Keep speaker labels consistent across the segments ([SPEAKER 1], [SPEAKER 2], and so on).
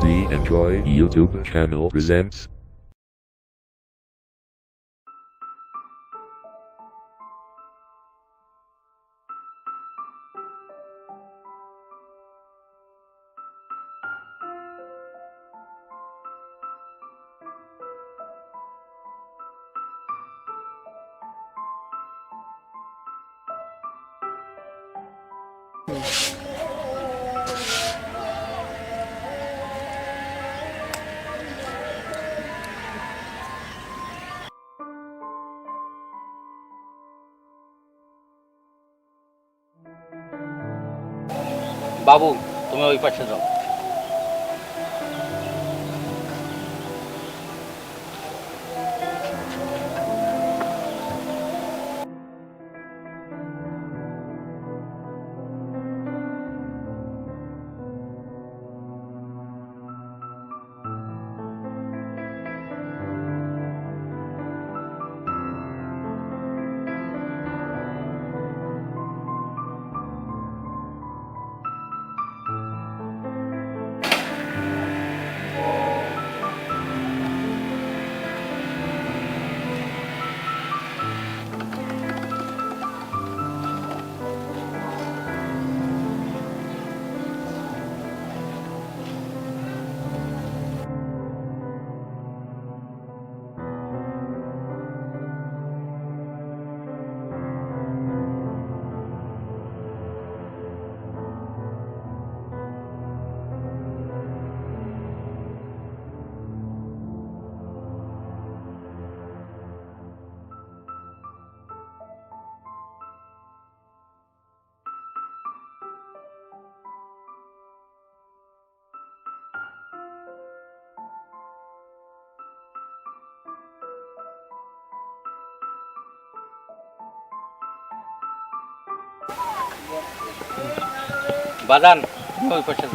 [SPEAKER 1] CD Enjoy YouTube channel presents
[SPEAKER 2] বাবু তুমি ওই পাশে যাও। তুমি ওই পাশে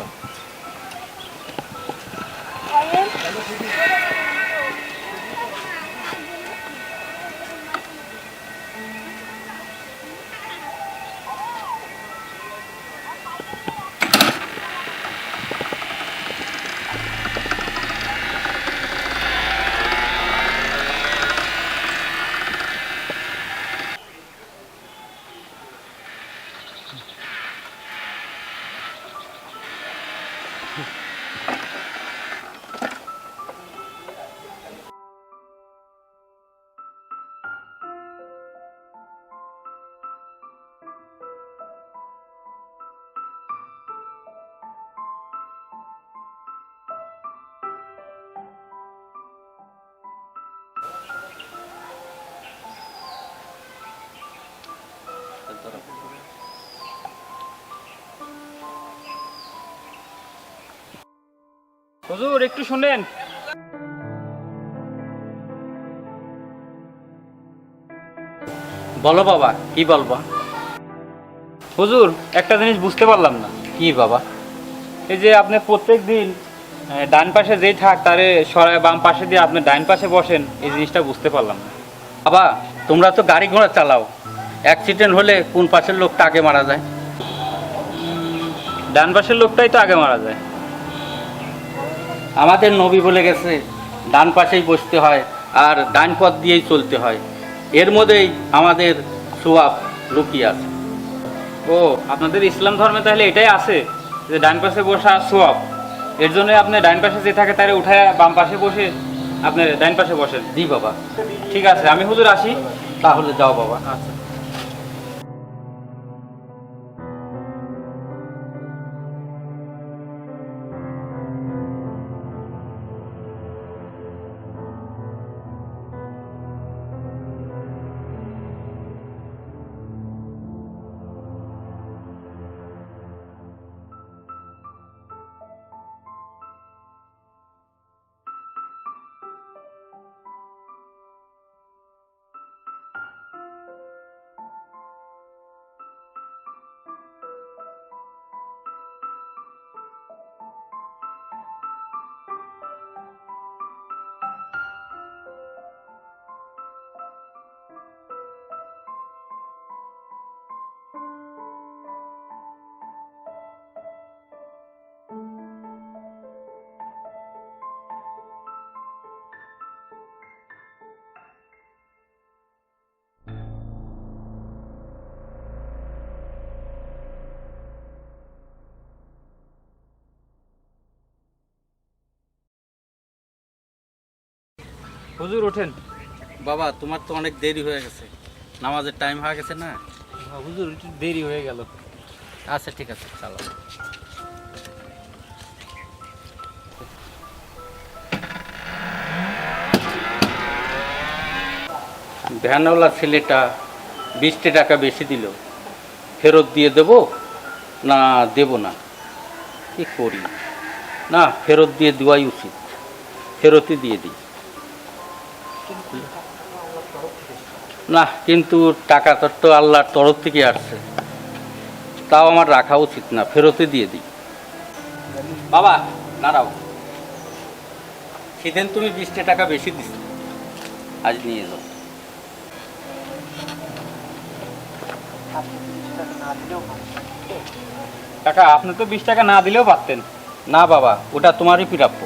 [SPEAKER 3] হুজুর একটু শুনেন।
[SPEAKER 2] বলো বাবা কি বলবা?
[SPEAKER 3] হুজুর একটা জিনিস বুঝতে পারলাম না।
[SPEAKER 2] কি বাবা?
[SPEAKER 3] এই যে আপনি প্রত্যেক দিন ডান পাশে যেই থাক তারে সরায় বাম পাশে দিয়ে আপনি ডান পাশে বসেন এই জিনিসটা বুঝতে পারলাম না।
[SPEAKER 2] বাবা তোমরা তো গাড়ি ঘোড়া চালাও। অ্যাক্সিডেন্ট হলে কোন পাশের লোকটা আগে মারা যায়?
[SPEAKER 3] ডান পাশের লোকটাই তো আগে মারা যায়।
[SPEAKER 2] আমাদের নবী বলে গেছে ডান পাশেই বসতে হয় আর ডান পথ দিয়েই চলতে হয়। এর মধ্যেই আমাদের সোয়াব লুকিয়ে আছে।
[SPEAKER 3] ও আপনাদের ইসলাম ধর্মে তাহলে এটাই আছে যে ডান পাশে বসা সোয়াব। এর জন্য আপনি ডান পাশে যে থাকে তারে উঠায় বাম পাশে বসে আপনি ডান পাশে বসেন।
[SPEAKER 2] জি বাবা।
[SPEAKER 3] ঠিক আছে আমি হুজুর আসি।
[SPEAKER 2] তাহলে যাও বাবা।
[SPEAKER 3] আচ্ছা। হুজুর ওঠেন।
[SPEAKER 2] বাবা তোমার তো অনেক দেরি হয়ে গেছে। নামাজের টাইম হয়ে গেছে না?
[SPEAKER 3] হুজুর একটু দেরি হয়ে গেল।
[SPEAKER 2] আচ্ছা ঠিক আছে চলো। ভ্যানওয়ালা ছেলেটা বিশটি টাকা বেশি দিল। ফেরত দিয়ে দেব না দেব না? কি করি? না ফেরত দিয়ে দেওয়াই উচিত। ফেরতই দিয়ে দিই। না, কিন্তু টাকাটা তো আল্লাহর তরফ থেকে আসছে। তাও আমার রাখা উচিত না, ফেরতই দিয়ে দিই। বাবা, দাঁড়াও। সেদিন তুমি বিশটা টাকা বেশি দিস আজ নিয়ে যাও
[SPEAKER 3] টাকা আপনি তো বিশ টাকা না দিলেও পারতেন।
[SPEAKER 2] না বাবা, ওটা তোমারই প্রাপ্য।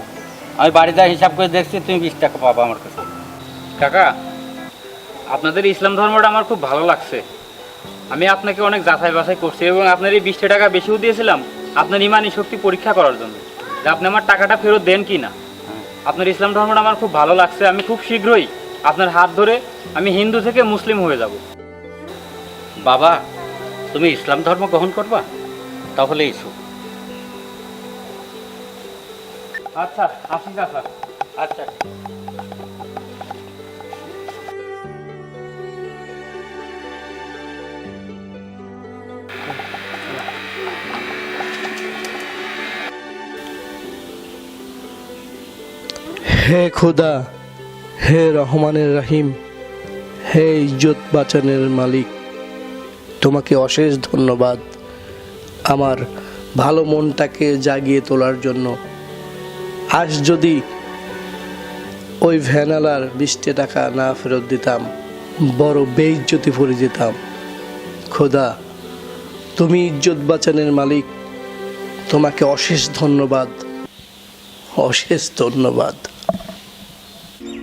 [SPEAKER 2] আমি বাড়িতে হিসাব করে দেখছি, তুমি বিশ টাকা পাবা আমার কাছে।
[SPEAKER 3] কাকা আপনাদের ইসলাম ধর্মটা আমার খুব ভালো লাগছে। আমি আপনাকে অনেক যাচাই বাছাই করছি এবং আপনার এই বিশটা টাকা বেশিও দিয়েছিলাম আপনার ইমানি শক্তি পরীক্ষা করার জন্য। যে আপনি আমার টাকাটা ফেরত দেন কি না? আপনার ইসলাম ধর্মটা আমার খুব ভালো লাগছে আমি খুব শীঘ্রই আপনার হাত ধরে আমি হিন্দু থেকে মুসলিম হয়ে যাব।
[SPEAKER 2] বাবা তুমি ইসলাম ধর্ম গ্রহণ করবা? তাহলে এসো।
[SPEAKER 3] আচ্ছা আসি কাকা।
[SPEAKER 2] আচ্ছা।
[SPEAKER 4] হে খোদা, হে রহমানের রাহিম, হে ইজ্জত বাঁচানের মালিক, তোমাকে অশেষ ধন্যবাদ আমার ভালো মনটাকে জাগিয়ে তোলার জন্য। আজ যদি ওই ভ্যানালার বিশটি টাকা না ফেরত দিতাম, বড় বেইজ্জতি পড়ে যেতাম। খোদা, তুমি ইজ্জত বাঁচানের মালিক, তোমাকে অশেষ ধন্যবাদ অশেষ ধন্যবাদ।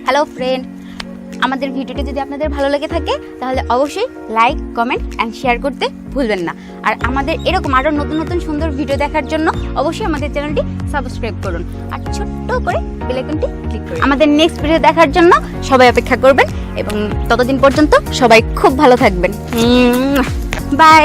[SPEAKER 5] হ্যালো ফ্রেন্ড আমাদের ভিডিওটি যদি আপনাদের ভালো লেগে থাকে তাহলে অবশ্যই লাইক কমেন্ট অ্যান্ড শেয়ার করতে ভুলবেন না। আর আমাদের এরকম আরও নতুন নতুন সুন্দর ভিডিও দেখার জন্য অবশ্যই আমাদের চ্যানেলটি সাবস্ক্রাইব করুন। আর ছোট্ট করে বেলাইকনটি ক্লিক করুন। আমাদের নেক্সট ভিডিও দেখার জন্য সবাই অপেক্ষা করবেন এবং ততদিন পর্যন্ত সবাই খুব ভালো থাকবেন। বাই